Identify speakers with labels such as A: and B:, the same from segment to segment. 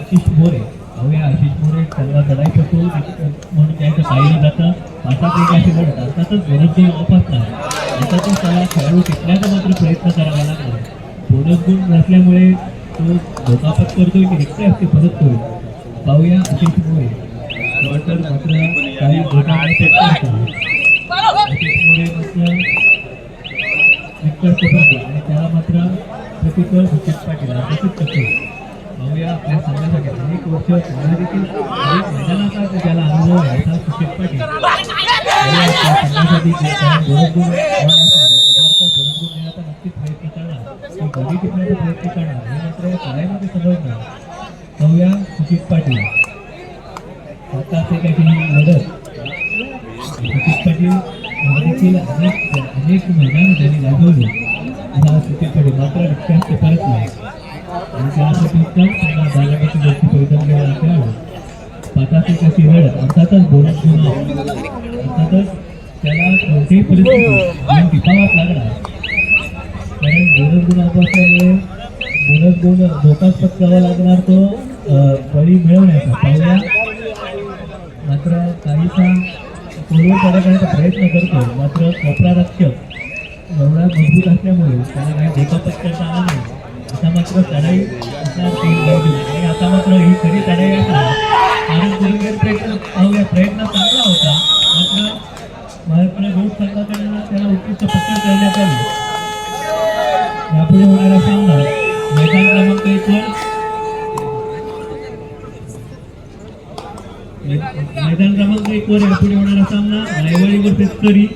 A: आशिष मोरे पाहूया आशिष मोरे त्यांना लढाई करतो म्हणून त्यांच्या पाहिलं जातं आता ते अशी घडत अर्थातच गरज गुण वापस नाही आता तो त्याला खेळाडू टिकण्याचा मात्र प्रयत्न करावा लागला बोनस गुण नसल्यामुळे तो धोकापत करतोय की रिक्त असते परत होईल पाहूया आशिष मोरे तर मात्र काही घोटाळे करतो आशिष मोरे मात्र विक्टर पकडला आणि त्याला मात्र प्रतिकर सुचित पाटील अर्थातच करतो पाहूया आपल्या संघासाठी अनेक वर्ष त्याला देखील अनेक मैदानाचा त्याला अनुभव आहे असा सुचित पाटील पाहूया आपल्या संघासाठी जे काही गुणगुण होणार असेल, त्याचा अर्थ गुणगुण देण्याचा नक्कीच प्रयत्न करणार तो गडी टिकण्याचा प्रयत्न करणार हे मात्र या खेळामध्ये समजणार पाहूया सुचित पाटील आता ते काही लढत सुचित पाटील देखील अनेक अनेक मैदान त्यांनी गाजवली असा सुचित पाटील मात्र रिक्षात ते परत नाही आणि त्यासाठी उत्तम त्यांना जागाची गोष्टी परिधान केला खेळाडू पाठाची कशी वेळ अर्थातच बोलत घेऊन अर्थातच त्याला कोणतीही परिस्थिती गुण टिपावाच लागणार कारण बोलत गुण असल्यामुळे बोनस गुण धोकाच पत्करावा लागणार तो बळी मिळवण्याचा. पाहूया मात्र काहीसा पूर्व करण्याचा प्रयत्न करतो मात्र कोपरा रक्षक एवढा मजबूत असल्यामुळे त्याला काही धोका पत्करता आला नाही. आता मात्र चढाई असणार तीन आणि आता मात्र ही खरी चढाई असणार होणारा सामना रायवाडी वर्सेस करी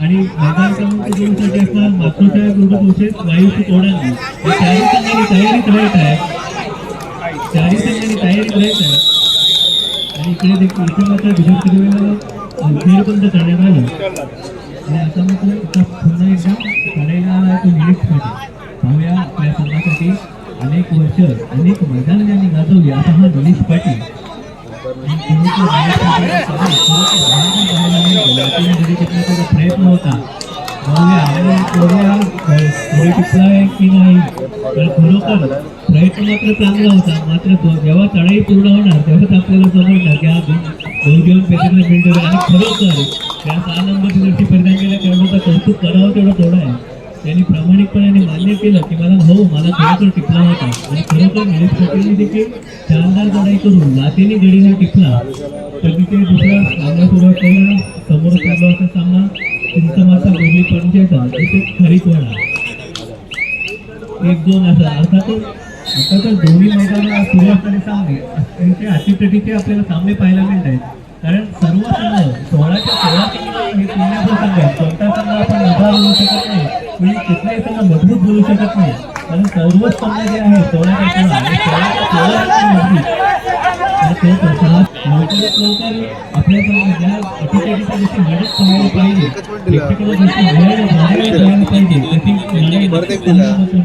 A: आणि मैदान क्रमांक दोन साठी असणार मातृसाहेब रोड तोडांनी चारही संघांनी तयारीत राहत आहे. चारही संघांनी तयारीत राहत आहे. आणि इकडे देखील इथे मात्र विजय फेरबंद करण्यात आलं. आणि आता मात्र आता पुन्हा एकदा करायला आला तो पाहूया आपल्या संघासाठी अनेक वर्ष अनेक मैदान त्यांनी गाजवली. असा हा दिनेश पाटील प्रयत्न होता की नाही तर खरोखर प्रयत्न मात्र चांगला होता मात्र जेव्हा चढाई पूर्ण होणार तेव्हाच आपल्याला समजणार की हा दोन बहुजीवन पेशंटला मिळतो आणि खरोखर त्या सहा नंबरची जशी परिणाम केल्या खेळाडूचा कौतुक करावं तेवढं थोडं आहे त्यांनी प्रामाणिकपणे मान्य केलं की मला हो मला खरोखर टिपला होता. आणि खरोखर निलेश पाटीलने देखील शानदार लढाई करून लातेने गडी हा टिपला. तर तिथे दुसरा सामना सुरुवात केला समोर चालू असा सामना चिंचमाचा गोबी पंचायचा तिथे खरीप होणार एक दोन असा. अर्थातच आता तर दोन्ही मैदाना सुरू असणारे सामने त्यांच्या अटीतटीचे आपल्याला सामने पाहायला मिळत आहेत कारण सर्व संघ सोळाच्या सोळा हे पुण्याचा संघ आहे कोणता संघ आपण उभा बोलू शकत नाही म्हणजे संघ मजबूत बोलू शकत नाही. कारण सर्वच संघ जे आहे लवकरात लवकर आपल्या संघ ज्या अटीतटीच्या गोष्टी लढत पाहायला पाहिजे.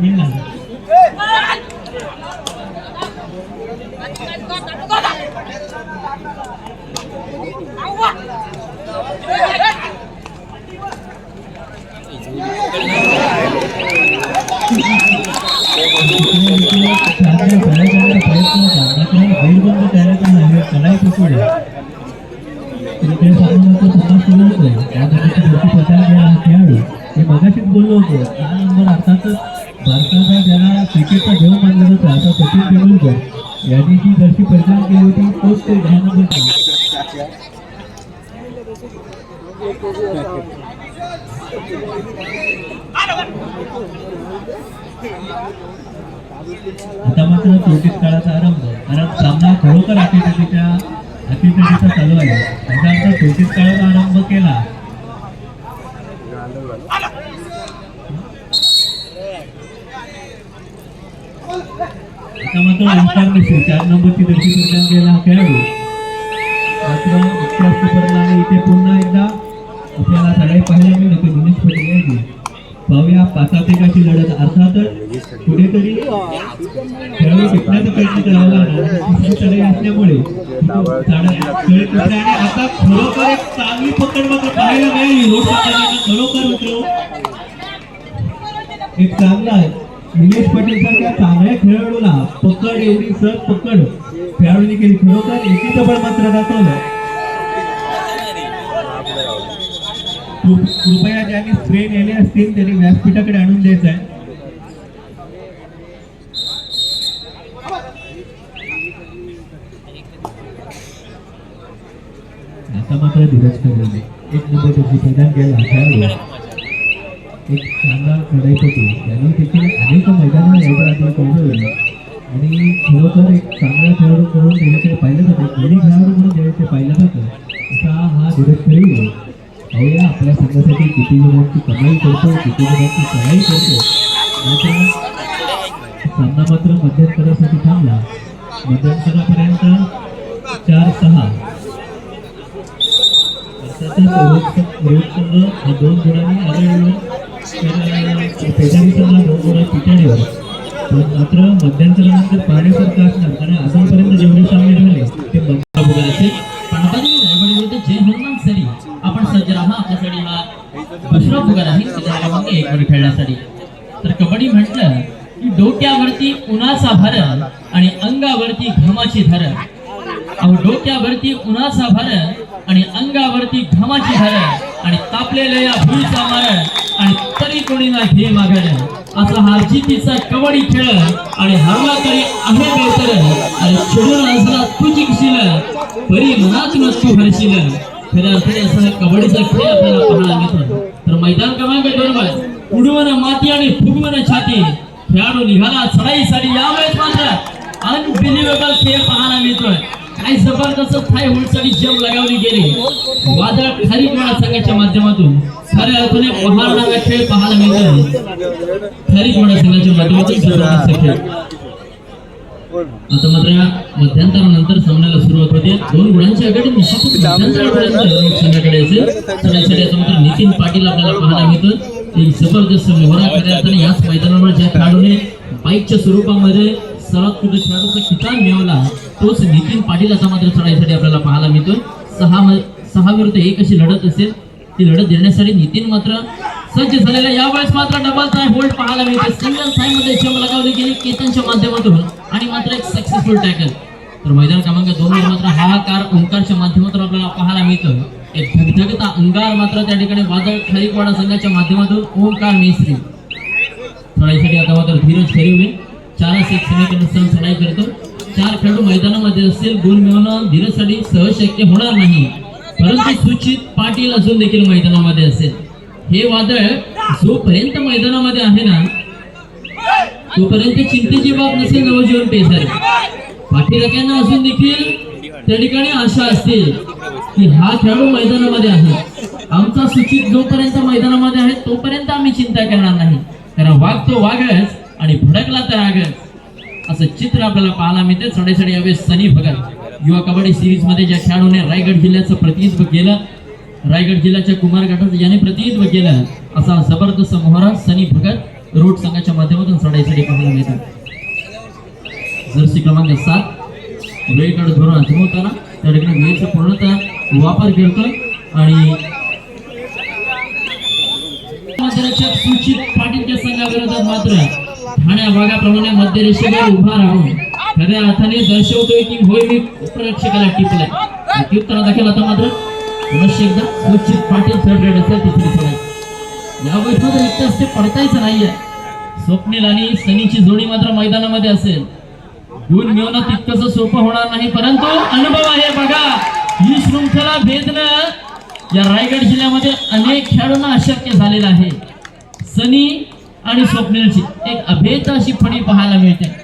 A: मिळणार. मगाशीच बोललो होतो हा नंबर अर्थातच भारताचा ज्याला क्रिकेटचा देव मानला जातो असा सचिन तेंडुलकर यांनी जी जशी परिधान केली होती तोच ते दहा नंबर आता मात्र चोटीस काळाचा आरंभ. कारण सामना खरोखर अटीतटीच्या अटीतटीचा चालू आहे. आता आता चोटीस काळात आरंभ केला. आता मात्र ओंकार मिश्री चार नंबरची दर्शी परिधान केला हा खेळाडू. मात्र इतिहास परिणामी इथे पुन्हा एकदा आपल्याला सगळे पाहायला मिळतो गणेश पटेल यांची पाहूया पाच एकाची लढत अर्थातच कुठेतरी खेळाडू टिकण्याचा प्रयत्न करावा लागला. असल्यामुळे आणि आता खरोखर एक चांगली पकड मात्र पाहायला मिळाली. रोड खरोखर मित्र एक चांगला निलेश पटेल सारख्या चांगल्या खेळाडूला पकड एवढी सर पकड. खेळाडूंनी केली. खरोखर एकीचं पण मात्र दाखवलं. कृपया ज्यांनी स्प्रे नेले असतील त्यांनी व्यासपीठाकडे आणून द्यायचं आहे. आता मात्र धीरज ठरलेले. एक नंबर त्याची प्रदान केला खेळाडू एक. चांगला लढाईपटू देखील अनेक मैदानावर यायचं कौशल्य आणि खरोखर एक चांगला खेळाडू म्हणून देण्याकडे पाहिलं जातं. कोणी खेळाडू म्हणून पाहिलं जातं असा हा धीरज खेळी पाहूया आपल्या संघासाठी किती जणांची कमाई करतो किती जणांची कमाई करतो. मात्र सामना मात्र मध्यंतरासाठी थांबला. मध्यंतरापर्यंत चार सहा. अर्थातच रोहित हा दोन गुणांनी आघाडीवर तर पेटारी संघ दोन गुणा पिछाडीवर पण मात्र मध्यंतरानंतर पाण्यासारखं असणार कारण आतापर्यंत जेवढे सामने झाले ते
B: करण्यासाठी. तर कबड्डी म्हटलं की डोक्यावरती उन्हाचा भरण आणि अंगावरती घामाची धरण अहो डोक्यावरती उन्हाचा भरण आणि अंगावरती घामाची धार आणि तापलेल्या या भुईचा मार आणि तरी कोणी ना घे मागणं असा हा जितीचा कबड्डी खेळ आणि हरला तरी आहे बेहतर. आणि चिडून असला तू जिंकशील. परी मनातून तू हरशील. खऱ्या अर्थाने असा कबड्डीचा खेळ आपल्याला पाहायला मिळतो. तर मैदान क्रमांक दोन वर. उडवण माती आणि फुगवण छाती. खेळाडू निघाला चढाईसाठी यावेळेस मात्र अनबिलिव्हेबल खेळ पाहायला मिळतोय. काय जबरदस्त थाय होल्डसाठी जम लगावली गेली. वादळ खाली कोणा संघाच्या माध्यमातून? खऱ्या अर्थाने पहाडणारा खेळ पाहायला मिळतोय. खाली कोणा संघाच्या माध्यमातून जबरदस्त खेळ. आता मात्र मध्यंतरानंतर सामन्याला सुरुवात होते. दोन गुणांची आघाडी निश्चितच मध्यंतरापर्यंत संघाकडे असेल. सगळ्यासाठी आता मात्र नितीन पाटील आपल्याला पाहायला मिळतं एक जबरदस्त मोहरा करण्यात आणि याच मैदानावर ज्या खेळाडूने बाईकच्या स्वरूपामध्ये सर्वात कुठे खेळाडूचा किताब मिळवला तोच नितीन पाटील आता मात्र चढाईसाठी आपल्याला पाहायला मिळतो सहा सहा विरुद्ध एक अशी लढत असेल. ती लढत देण्यासाठी नितीन मात्र सज्ज झालेला यावेळेस मात्र डबल टाय होल्ड पाहायला मिळते सिंगल टाइममध्ये लगावली गेली केतनच्या माध्यमातून. आणि मात्र एक सक्सेसफुल टॅकल तर मैदान क्रमांक दोन मात्र हाहाकार ओंकारच्या माध्यमातून आपल्याला पाहायला मिळतं एक धगधगता अंगार मात्र त्या ठिकाणी वादळ खारीकवाडा संघाच्या माध्यमातून ओंकार मेसरी चढाईसाठी आता मात्र धीरज खेळवे चारच एक समीकरण चढाई करतो. चार खेळाडू मैदानामध्ये असतील गुण मिळवणं धीरजसाठी सहज शक्य होणार नाही. परंतु सूचित पाटील अजून देखील मैदानामध्ये असेल. हे वादळ जोपर्यंत मैदानामध्ये आहे ना तोपर्यंत चिंतेची बाब नसेल नवजीवन पेसारे. पाठीराख्यांना अजून देखील त्या ठिकाणी आशा असते की हा खेळाडू मैदानामध्ये आहे. आमचा सूचित जोपर्यंत मैदानामध्ये आहे तोपर्यंत आम्ही चिंता करणार नाही. कारण वाघ तो वाघच आणि भडकला तर आगच असं चित्र आपल्याला पाहायला मिळते. चढाईसाठी यावेळेस सनी भगत युवा कबड्डी सिरीजमध्ये ज्या खेळाडूने रायगड जिल्ह्याचं प्रतिनिधित्व केलं रायगड जिल्ह्याच्या कुमार गटाचं ज्याने प्रतिनिधित्व केलं असा जबरदस्त मोहरा सनी भगत रोड संघाच्या माध्यमातून चढाईसाठी पाहायला मिळतात जर्सी क्रमांक सात वेळेकडे धोरण आजमवताना त्या ठिकाणी वेळेचा पूर्णतः वापर करतोय. आणि सूचित पाटीलच्या संघाविरोधात मात्र ठाण्या भागाप्रमाणे मध्य रेषेवर उभा राहून खऱ्या अर्थाने दर्शवतोय की होय मी उपरक्षकाला टिपलाय. प्रत्युत्तरा दाखल आता मात्र. पुनश्च एकदा सूचित पाटील थर्ड रेड असेल तिसरी सलाय या मात्र एकटाच ते पडतायचं नाहीये. स्वप्नील आणि सनीची जोडी मात्र मैदानामध्ये असेल. गुण मिळवणं तितकंच सोपं होणार नाही परंतु अनुभव आहे बघा. ही शृंखला भेदणं या रायगड जिल्ह्यामध्ये अनेक खेळाडूंना अशक्य झालेलं आहे. सनी आणि स्वप्नीलची एक अभेद अशी फणी पाहायला मिळते.